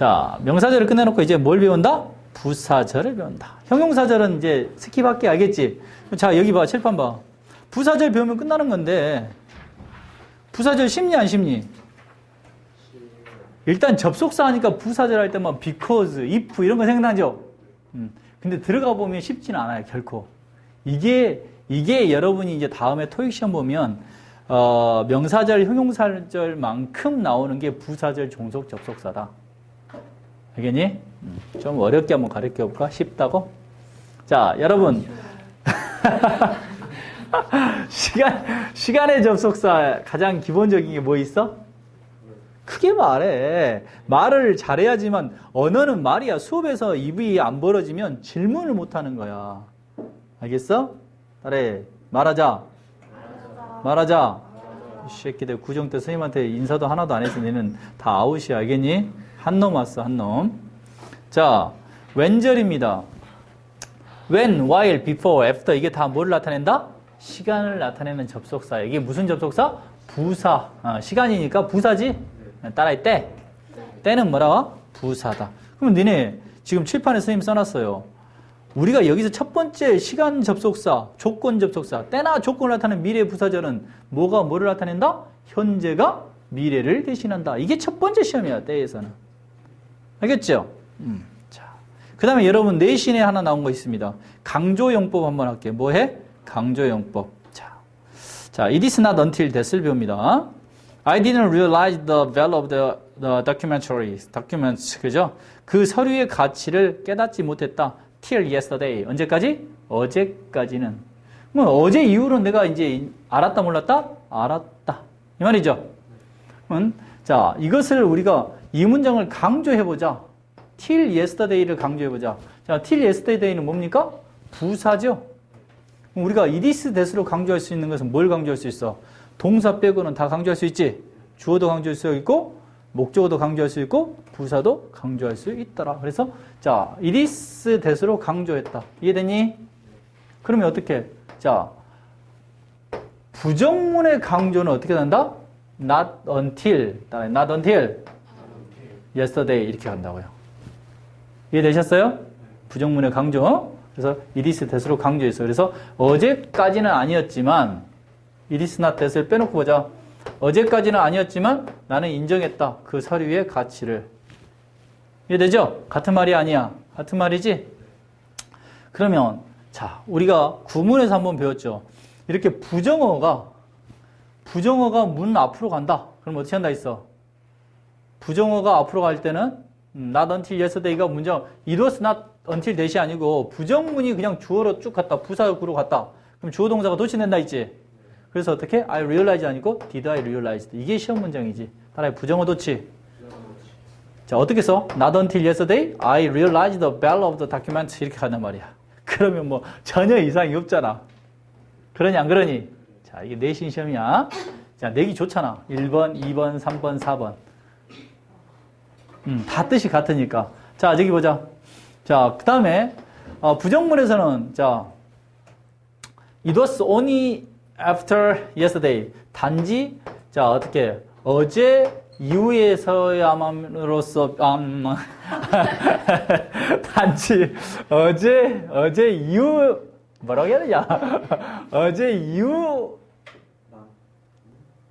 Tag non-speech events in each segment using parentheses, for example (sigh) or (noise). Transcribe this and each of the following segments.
자, 명사절을 끝내놓고 이제 뭘 배운다? 부사절을 배운다. 형용사절은 이제 스킵할게 알겠지? 자, 여기 봐. 칠판 봐. 부사절 배우면 끝나는 건데 부사절 쉽니 안 쉽니? 일단 접속사 하니까 부사절 할 때만 because, if 이런 거 생각나죠? 음. 근데 들어가 보면 쉽지는 않아요, 결코. 이게 이게 여러분이 이제 다음에 토익 시험 보면 어, 명사절, 형용사절만큼 나오는 게 부사절, 종속, 접속사다. 알겠니? 음. 좀 어렵게 한번 가르쳐 볼까? 쉽다고? 자, 여러분. (laughs) 시간, 시간의 접속사 가장 기본적인 게 뭐 있어? 크게 말해. 말을 잘해야지만 언어는 말이야. 수업에서 입이 안 벌어지면 질문을 못 하는 거야. 알겠어? 따래. 말하자. 말하자. 이 새끼들 구정 때 선생님한테 인사도 하나도 안 해서 얘는 다 아웃이야. 알겠니? 한 놈 왔어, 한 놈. 자, 웬절입니다. when, while, before, after 이게 다 뭘 나타낸다? 시간을 나타내는 접속사. 이게 무슨 접속사? 부사. 아, 시간이니까 부사지? 따라해 때. 때는 뭐라고? 부사다. 그럼 니네 지금 칠판에 선생님 써놨어요. 우리가 여기서 첫 번째 시간 접속사, 조건 접속사, 때나 조건을 나타내는 미래 부사절은 뭐가 뭐를 나타낸다? 현재가 미래를 대신한다. 이게 첫 번째 시험이야, 때에서는. 알겠죠? 음, 자. 그 다음에 여러분 내신에 하나 나온 거 있습니다. 강조용법 한번 할게요. 뭐 해? 강조용법. 자. 자, it is not until that을 배웁니다. I didn't realize the value of the, the documentary, documents. 그죠? 그 서류의 가치를 깨닫지 못했다. till yesterday. 언제까지? 어제까지는. 뭐, 어제 이후로 내가 이제 알았다, 몰랐다? 알았다. 이 말이죠? 음, 자, 이것을 우리가 이 문장을 강조해보자. till yesterday를 강조해보자. 자, till yesterday는 뭡니까? 부사죠? 우리가 is that으로 강조할 수 있는 것은 뭘 강조할 수 있어? 동사 빼고는 다 강조할 수 있지. 주어도 강조할 수 있고, 목적어도 강조할 수 있고, 부사도 강조할 수 있더라. 그래서, 자, is that으로 강조했다. 이해되니? 그러면 어떻게? 자, 부정문의 강조는 어떻게 된다? not until, not until yesterday 이렇게 간다고요. 이해되셨어요? 부정문의 강조. 그래서 it is that으로 강조했어요. 그래서 어제까지는 아니었지만 not that을 빼놓고 보자. 어제까지는 아니었지만 나는 인정했다. 그 서류의 가치를. 이해되죠? 같은 말이 아니야. 같은 말이지? 그러면 자, 우리가 구문에서 한번 배웠죠. 이렇게 부정어가 부정어가 문 앞으로 간다. 그럼 어떻게 한다 했어? 부정어가 앞으로 갈 때는 음, not until yesterday가 문장 it was not until that이 아니고 부정문이 그냥 주어로 쭉 갔다. 부사구로 갔다. 그럼 주어 동사가 도치된다 있지? 그래서 어떻게? I realize 아니고 did I realize. 이게 시험 문장이지. 따라해 부정어 도치. 자, 어떻게 써? Not until yesterday I realized the value of the document 이렇게 간단 말이야. (laughs) 그러면 뭐 전혀 이상이 없잖아. 그러니 안 그러니? 자, 이게 내신 시험이야. 자, 내기 좋잖아. 1번, 2번, 3번, 4번. 음, 다 뜻이 같으니까. 자, 저기 보자. 자, 그 다음에, 어, 부정문에서는, 자, it was only after yesterday. 단지, 자, 어떻게, 어제 이후에서야만으로써, 음, (laughs) 단지, 어제, 어제 이후, 뭐라고 해야 되냐? (laughs) 어제 이후,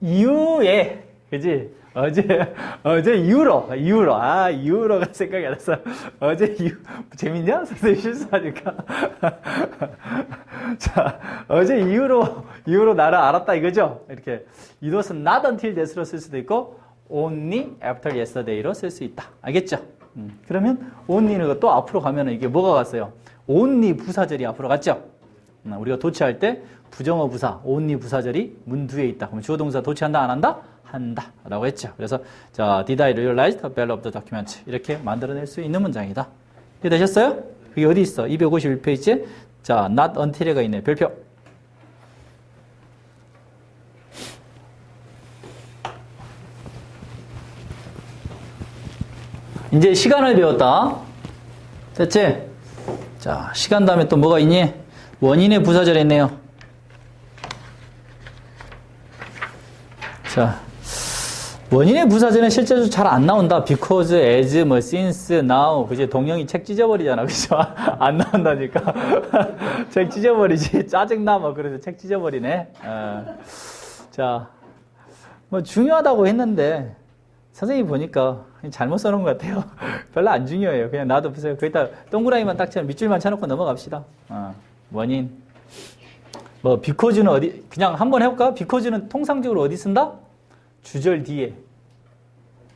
이후에, 그지? 어제, 어제 이후로, 이후로, 아, 이후로가 (laughs) 생각이 안 났어. 어제 이후, 재밌냐? 선생님 실수하니까. (laughs) 자, 어제 이후로, 이후로 나를 알았다 이거죠? 이렇게. It was not until that으로 쓸 수도 있고, only after yesterday로 쓸 수 있다. 알겠죠? 음, 그러면 only는 또 앞으로 가면 이게 뭐가 갔어요? only 부사절이 앞으로 갔죠? 음, 우리가 도치할 때 부정어 부사, only 부사절이 문 뒤에 있다. 그럼 주어 동사 도치한다 안 한다? 한다. 라고 했죠. 그래서 자, did I realize the value of the document? 이렇게 만들어낼 수 있는 문장이다. 이해되셨어요? 그게 어디 있어? 251페이지에 자, not until에가 있네. 별표. 이제 시간을 배웠다. 됐지? 자, 시간 다음에 또 뭐가 있니? 원인의 부사절 있네요. 자, 원인의 부사절은 실제로 잘 안 나온다. because, as, 뭐, since, now. 그지? 동영이 책 찢어버리잖아. 그죠? (laughs) 안 나온다니까. (laughs) 책 찢어버리지. (laughs) 짜증나. 뭐, 그래서 책 찢어버리네. 어. 자, 뭐, 중요하다고 했는데, 선생님이 보니까 잘못 써놓은 것 같아요. 별로 안 중요해요. 그냥 놔둬 보세요. 거기다 동그라미만 딱 쳐, 밑줄만 쳐놓고 넘어갑시다. 어. 원인. 뭐, because는 어디, 그냥 한번 해볼까? because는 통상적으로 어디 쓴다? 주절 뒤에.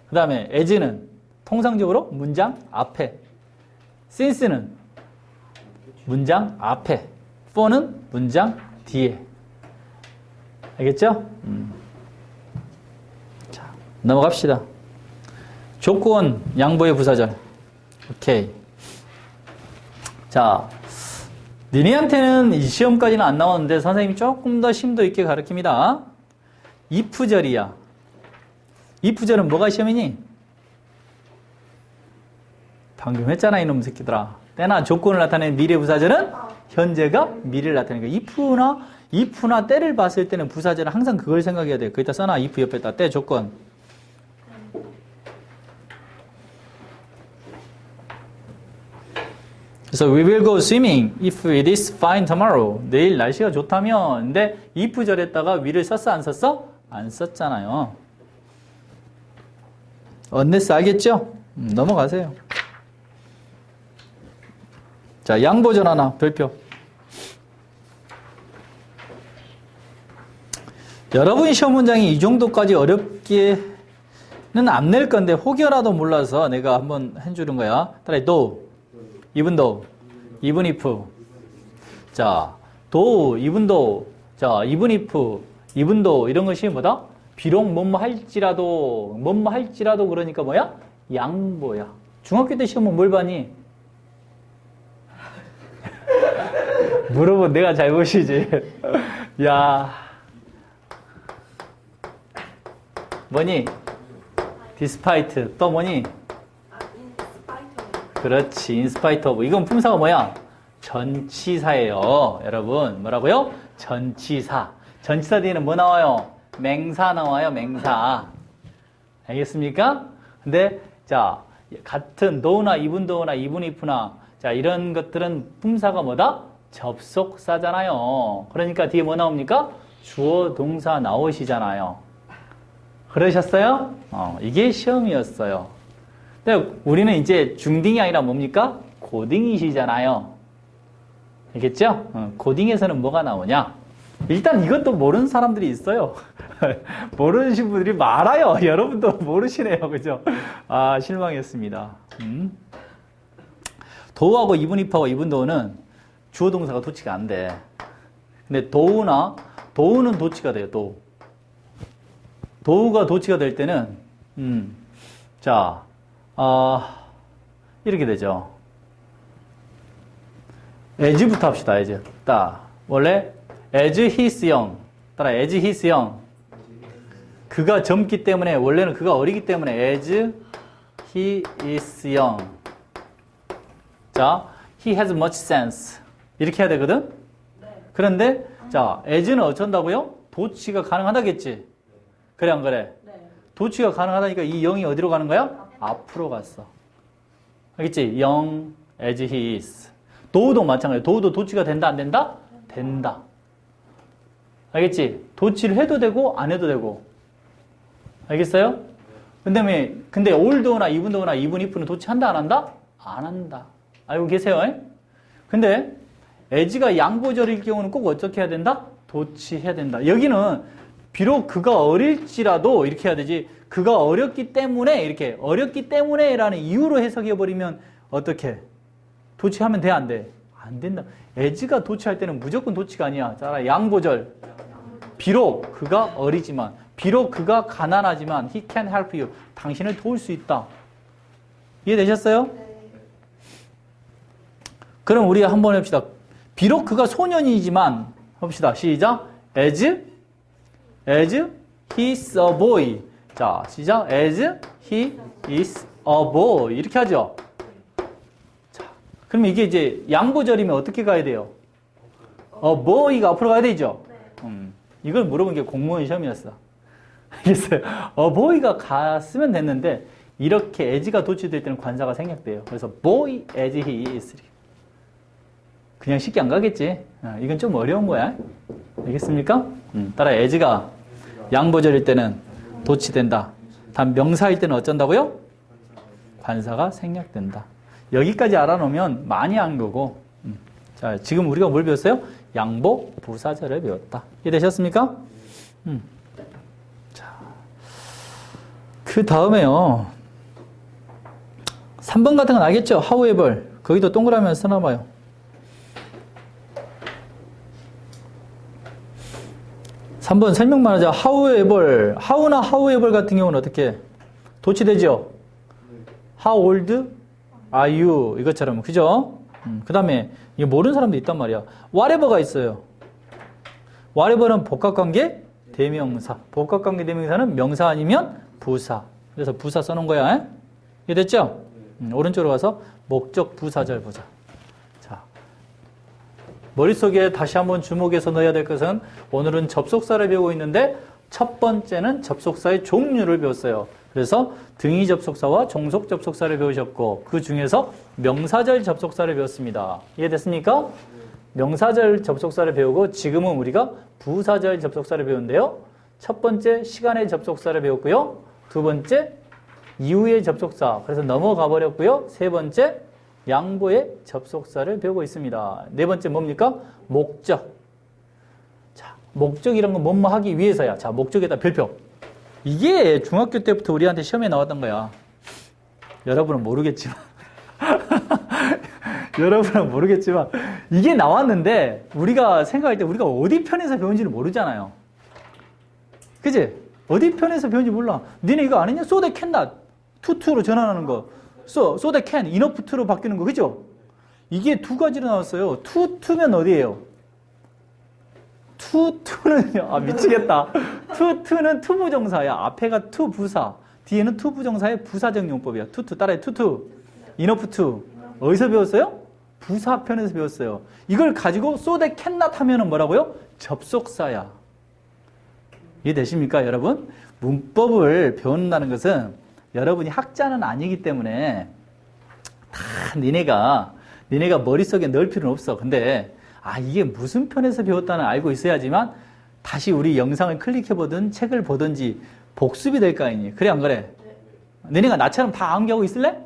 그 다음에 as는 통상적으로 문장 앞에. since는 문장 앞에. for는 문장 뒤에. 알겠죠? 음. 자, 넘어갑시다. 조건, 양보의 부사절. 오케이. 자, 니네한테는 이 시험까지는 안 나오는데 선생님이 조금 더 심도 있게 가르칩니다. if절이야. If절은 뭐가 시험이니? 방금 했잖아 이놈 새끼들아. 때나 조건을 나타내는 미래 부사절은 현재가 미래를 나타내는 거야. if나 if나 때를 봤을 때는 부사절은 항상 그걸 생각해야 돼. 거기다 써놔 if 옆에다 때 조건. 그래서 we will go swimming if it is fine tomorrow. 내일 날씨가 좋다면. 근데 if 절에다가 will을 썼어 안 썼어? 안 썼잖아요. 언네스 알겠죠? 음, 넘어가세요. 자, 양보전 하나 별표. 여러분 시험 문장이 이 정도까지 어렵게는 안 낼 건데 혹여라도 몰라서 내가 한번 해주는 거야. 따라 도, even though, even if. 자, 도, even 자, even if, though 이런 것이 뭐다? 비록 뭐뭐 할지라도, 뭐뭐 할지라도 그러니까 뭐야? 양보야. 중학교 때 시험은 뭘 봐니? (laughs) 물어본 내가 잘못이지. (laughs) 야. 뭐니? despite. 또 뭐니? 그렇지. spite of. 이건 품사가 뭐야? 전치사예요. 여러분. 뭐라고요? 전치사. 전치사 뒤에는 뭐 나와요? 맹사 나와요. 맹사. 알겠습니까? 근데 자, 같은 도우나 이분 도우나 이분 이프나 자, 이런 것들은 품사가 뭐다? 접속사잖아요. 그러니까 뒤에 뭐 나옵니까? 주어 동사 나오시잖아요. 그러셨어요? 어, 이게 시험이었어요. 근데 우리는 이제 중딩이 아니라 뭡니까? 고딩이시잖아요. 알겠죠? 어, 고딩에서는 뭐가 나오냐? 일단 이것도 모르는 사람들이 있어요. (laughs) 모르신 분들이 많아요. (laughs) 여러분도 모르시네요. 그죠? 아, 실망했습니다. 음? 도우하고 이분 입하고 이분 도우는 주어 동사가 도치가 안 돼. 근데 도우나 도우는 도치가 돼요. 도우. 도우가 도치가 될 때는 음. 자, 어, 이렇게 되죠. as부터 합시다. as. 딱 원래 as he's young. 따라 as he's young. 그가 젊기 때문에 원래는 그가 어리기 때문에 as he is young. 자, he has much sense. 이렇게 해야 되거든. 그런데 자, as는 어쩐다고요? 도치가 가능하다겠지. 그래 안 그래? 네. 도치가 가능하다니까 이 0이 어디로 가는 거야? 앞으로 갔어. 알겠지? 0 as he is. 도우도 마찬가지야. 도우도 도치가 된다 안 된다? 된다. 알겠지? 도치를 해도 되고 안 해도 되고. 알겠어요? 근데 왜 근데 올드나 이분도나 이분 이프는 도치 한다 안 한다? 안 한다. 알고 계세요? 에? 근데 에지가 양보절일 경우는 꼭 어떻게 해야 된다? 도치해야 된다. 여기는 비록 그가 어릴지라도 이렇게 해야 되지. 그가 어렸기 때문에 이렇게 어렸기 때문에 라는 이유로 해석해 버리면 어떻게? 도치하면 돼 안 돼? 안 된다. 에지가 도치할 때는 무조건 도치가 아니야. 자, 양보절. 비록 그가 어리지만, 비록 그가 가난하지만, he can help you. 당신을 도울 수 있다. 이해되셨어요? 그럼 우리 한번 해봅시다. 비록 그가 소년이지만, 합시다. 시작. as, as he is a boy. 자, 시작. as he is a boy. 이렇게 하죠. 자, 그러면 이게 이제 양보절이면 어떻게 가야 돼요? 어, boy가 앞으로 가야 되죠? 이걸 물어본 게 공무원 시험이었어. 알겠어요? boy가 갔으면 됐는데 이렇게 as가 도치될 때는 관사가 생략돼요. 그래서 boy as he is. 그냥 쉽게 안 가겠지. 어, 이건 좀 어려운 거야. 알겠습니까? 음, 따라 as가 양보절일 때는 도치된다. 단 명사일 때는 어쩐다고요? 관사가 생략된다. 여기까지 알아놓으면 많이 한 거고. 음. 자, 지금 우리가 뭘 배웠어요? 양보 부사절을 배웠다. 이해되셨습니까? 음. 자, 그 다음에요. 3번 같은 건 알겠죠? however. 거기도 동그라미 써놔봐요. 삼번 설명만 하자. however. how나 however 같은 경우는 어떻게? 도치되죠? How old are you? 이것처럼. 그죠? 그 다음에, 이게 모르는 사람도 있단 말이야. whatever가 있어요. whatever는 복합관계 대명사. 복합관계 대명사는 명사 아니면 부사. 그래서 부사 써놓은 거야. 에? 이해됐죠? 음, 오른쪽으로 가서 목적 부사절 보자. 자. 머릿속에 다시 한번 주목해서 넣어야 될 것은 오늘은 접속사를 배우고 있는데 첫 번째는 접속사의 종류를 배웠어요. 그래서 등위 접속사와 종속 접속사를 배우셨고 그 중에서 명사절 접속사를 배웠습니다. 이해됐습니까? 명사절 접속사를 배우고 지금은 우리가 부사절 접속사를 배우는데요. 첫 번째 시간의 접속사를 배웠고요. 두 번째 이후의 접속사. 그래서 넘어가 버렸고요. 세 번째 양보의 접속사를 배우고 있습니다. 네 번째 뭡니까? 목적. 자, 목적이란 건 뭐뭐 하기 위해서야. 자, 목적에다 별표. 이게 중학교 때부터 우리한테 시험에 나왔던 거야. 여러분은 모르겠지만. (laughs) 여러분은 모르겠지만 이게 나왔는데 우리가 생각할 때 우리가 어디 편에서 배운지를 모르잖아요. 그지? 어디 편에서 배운지 몰라. 니네 이거 아니냐? 소대 캔다. 투투로 전환하는 거. 소, 소대 캔, 이너프트로 바뀌는 거. 그죠? 이게 두 가지로 나왔어요. 투투면 어디예요? 투투는요. 아, 미치겠다. 투투는 투부정사야. 앞에가 투부사. 뒤에는 투부정사의 부사적 용법이야. 투투. 따라해. 투투. 이너프트. 어디서 배웠어요? 부사편에서 배웠어요. 이걸 가지고 소대 캔낫 하면은 뭐라고요? 접속사야. 이해되십니까, 여러분? 문법을 배운다는 것은 여러분이 학자는 아니기 때문에 다 니네가 니네가 머릿속에 넣을 필요는 없어. 근데 아 이게 무슨 편에서 배웠다는 알고 있어야지만 다시 우리 영상을 클릭해 보든 책을 보든지 복습이 될 거 아니니. 그래 안 그래? 니네가 나처럼 다 암기하고 있을래?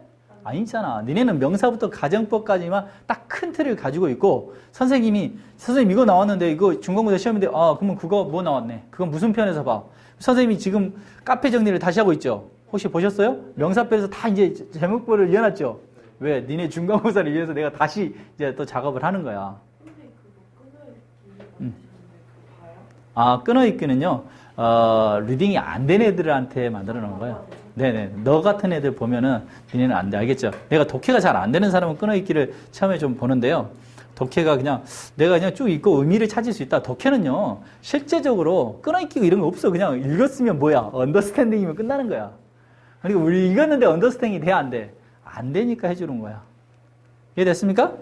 아니잖아. 니네는 명사부터 가정법까지만 딱 큰 틀을 가지고 있고 선생님이 선생님 이거 나왔는데 이거 중간고사 시험인데 아 그러면 그거 뭐 나왔네. 그건 무슨 편에서 봐. 선생님이 지금 카페 정리를 다시 하고 있죠. 혹시 보셨어요? 명사편에서 다 이제 제목별을 이어놨죠. 왜? 니네 중간고사를 위해서 내가 다시 이제 또 작업을 하는 거야. 아, 끊어있기는요, 어, 리딩이 안 된 애들한테 만들어 놓은 거예요. 네네. 너 같은 애들 보면은, 니네는 안 돼. 알겠죠? 내가 독해가 잘 안 되는 사람은 끊어있기를 처음에 좀 보는데요. 독해가 그냥, 내가 그냥 쭉 읽고 의미를 찾을 수 있다. 독해는요, 실제적으로 끊어있기가 이런 거 없어. 그냥 읽었으면 뭐야. 언더스탠딩이면 끝나는 거야. 그러니까 우리 읽었는데 언더스탠딩이 돼, 안 돼? 안 되니까 해주는 거야. 이해됐습니까?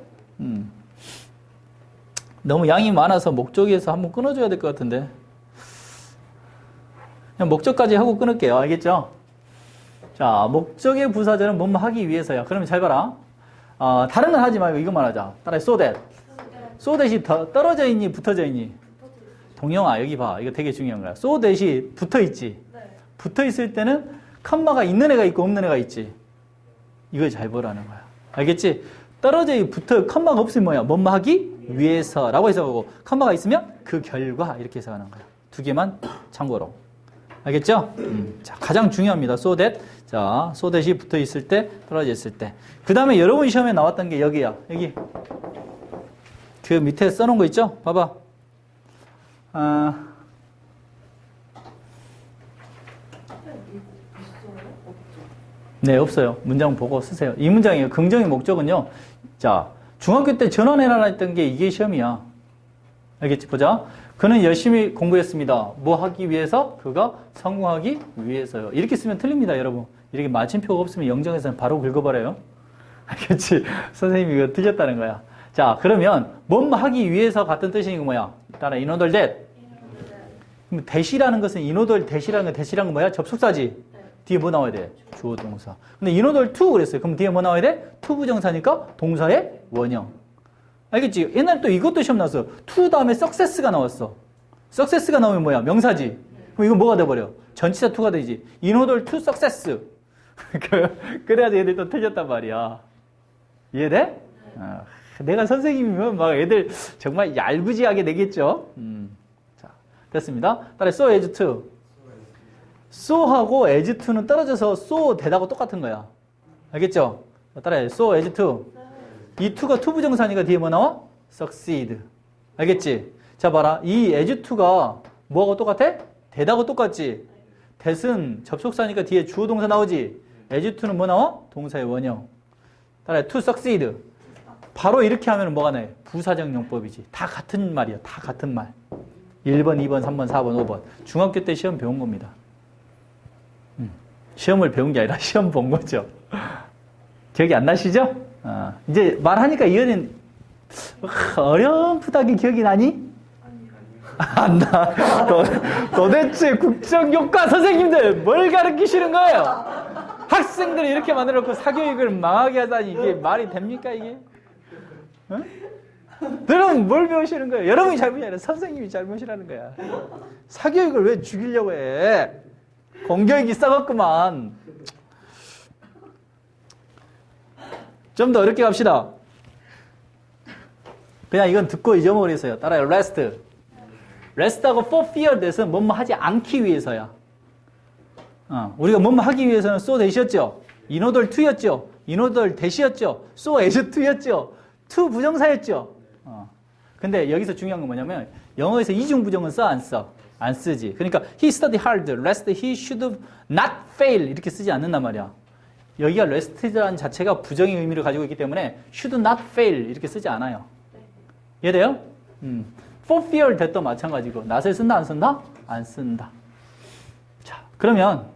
음. 너무 양이 많아서 목적에서 한번 끊어줘야 될 것 같은데. 그냥 목적까지 하고 끊을게요. 알겠죠? 자, 목적의 부사절은 뭐뭐 하기 위해서야. 그러면 잘 봐라. 어, 다른 건 하지 말고 이것만 하자. 따라해, so that. so that이 더, 떨어져 있니, 붙어져 있니? 동영아, 여기 봐. 이거 되게 중요한 거야. so that이 붙어 있지. 붙어 있을 때는 컴마가 있는 애가 있고 없는 애가 있지. 이걸 잘 보라는 거야. 알겠지? 떨어져 붙어 컴마가 없으면 뭐야? 뭐뭐 하기 위해서라고 해석하고 컴마가 있으면 그 결과 이렇게 해석하는 거야. 두 개만 참고로. 알겠죠? 음. 자, 가장 중요합니다. so that. 자, so that이 붙어 있을 때, 떨어져 있을 때. 그 다음에 여러분 시험에 나왔던 게 여기야. 여기. 그 밑에 써놓은 거 있죠? 봐봐. 아, 네, 없어요. 문장 보고 쓰세요. 이 문장이에요. 긍정의 목적은요. 자, 중학교 때 전환해라 했던 게 이게 시험이야. 알겠지? 보자. 그는 열심히 공부했습니다. 뭐 하기 위해서? 그가 성공하기 위해서요. 이렇게 쓰면 틀립니다, 여러분. 이렇게 마침표가 없으면 영정에서는 바로 긁어버려요. (laughs) 알겠지? 선생님이 이거 틀렸다는 거야. 자, 그러면 뭐 하기 위해서 같은 뜻이 거 뭐야? 따라 인원들 that. 그럼 대시라는 것은 인호돌 대시라는 거 대시라는 건 뭐야? 접속사지. 뒤에 뭐 나와야 돼? 주어 동사. 근데 인호돌 투 그랬어요. 그럼 뒤에 뭐 나와야 돼? 투 부정사니까 동사의 원형. 알겠지? 옛날에 또 이것도 시험 나왔어. 투 다음에 success가 나왔어. success가 나오면 뭐야? 명사지. 그럼 이건 뭐가 돼버려? 전치사 투가 되지. 인호돌 투. (laughs) 그- 그래야지 애들 또 틀렸단 말이야. 이해돼? 아, 내가 선생님이면 막 애들 정말 얄부지하게 내겠죠? 음. 자, 됐습니다. 따라 so as to. So하고 as to는 떨어져서 so 대다고 똑같은 거야. 알겠죠? 자, 따라해. so as to. 이 to가 to 부정사니까 뒤에 뭐 나와? succeed. 알겠지? 자, 봐라. 이 as to가 뭐하고 똑같아? 대다고 똑같지? that은 접속사니까 뒤에 주어 동사 나오지? as to는 뭐 나와? 동사의 원형. 따라해. to succeed. 바로 이렇게 하면 뭐가 나요? 부사적 용법이지. 다 같은 말이야. 다 같은 말. 1번, 2번, 3번, 4번, 5번. 중학교 때 시험 배운 겁니다. 음, 시험을 배운 게 아니라 (laughs) 시험 본 거죠. 기억이 안 나시죠? 아, 이제 말하니까 이현인 어렴풋하게 기억이 나니? 안 나. (laughs) 도, 도대체 국정교과 선생님들 뭘 가르치시는 거예요? 학생들을 이렇게 만들어 놓고 사교육을 망하게 하다니 이게 말이 됩니까 이게? 어? 여러분 뭘 배우시는 거예요? 여러분이 잘못이 아니라 선생님이 잘못이라는 거야. 사교육을 왜 죽이려고 해? 공교육이 썩었구만. 좀 더 어렵게 갑시다. 그냥 이건 듣고 잊어버리세요. 따라요. rest. rest하고 for fear that은 뭐뭐 하지 않기 위해서야. 어, 우리가 뭐뭐 하기 위해서는 so that이었죠. 인호돌 to였죠. 인호돌 that이었죠. so as to였죠. to 부정사였죠. 어. 근데 여기서 중요한 건 뭐냐면 영어에서 이중 부정은 써 안 써? 안 쓰지. 그러니까 he studied hard, lest he should not fail 이렇게 쓰지 않는단 말이야. 여기가 rest라는 자체가 부정의 의미를 가지고 있기 때문에 should not fail 이렇게 쓰지 않아요. 이해돼요? 음. for fear that도 마찬가지고 not을 쓴다 안 쓴다? 안 쓴다. 자, 그러면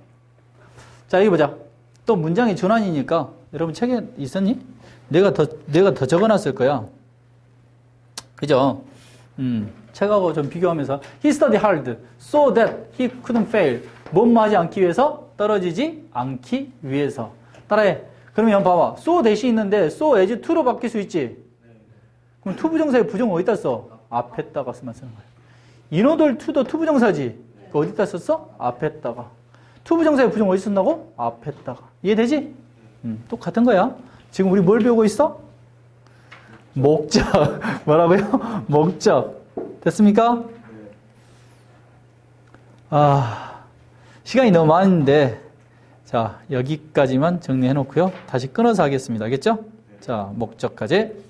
자 여기 보자. 또 문장의 전환이니까 여러분 책에 있었니? 내가 더 내가 더 적어놨을 거야. 그죠? 음, 책하고 좀 비교하면서 he studied hard so that he couldn't fail. 하지 않기 위해서 떨어지지 않기 위해서. 따라해. 그러면 봐봐. so 대시 있는데 so as to로 바뀔 수 있지. 그럼 to 부정사의 부정 어디다 써? 앞에다가 쓰면 쓰는 거야. 인호돌 to도 to 부정사지. 그 어디다 썼어? 앞에다가. to 부정사의 부정 어디 쓴다고? 앞에다가. 이해되지? 음, 똑같은 거야. 지금 우리 뭘 배우고 있어? 목적. (laughs) 뭐라고요? 목적. 됐습니까? 아, 시간이 너무 많은데, 자, 여기까지만 정리해 놓고요. 다시 끊어서 하겠습니다. 알겠죠? 자, 목적까지.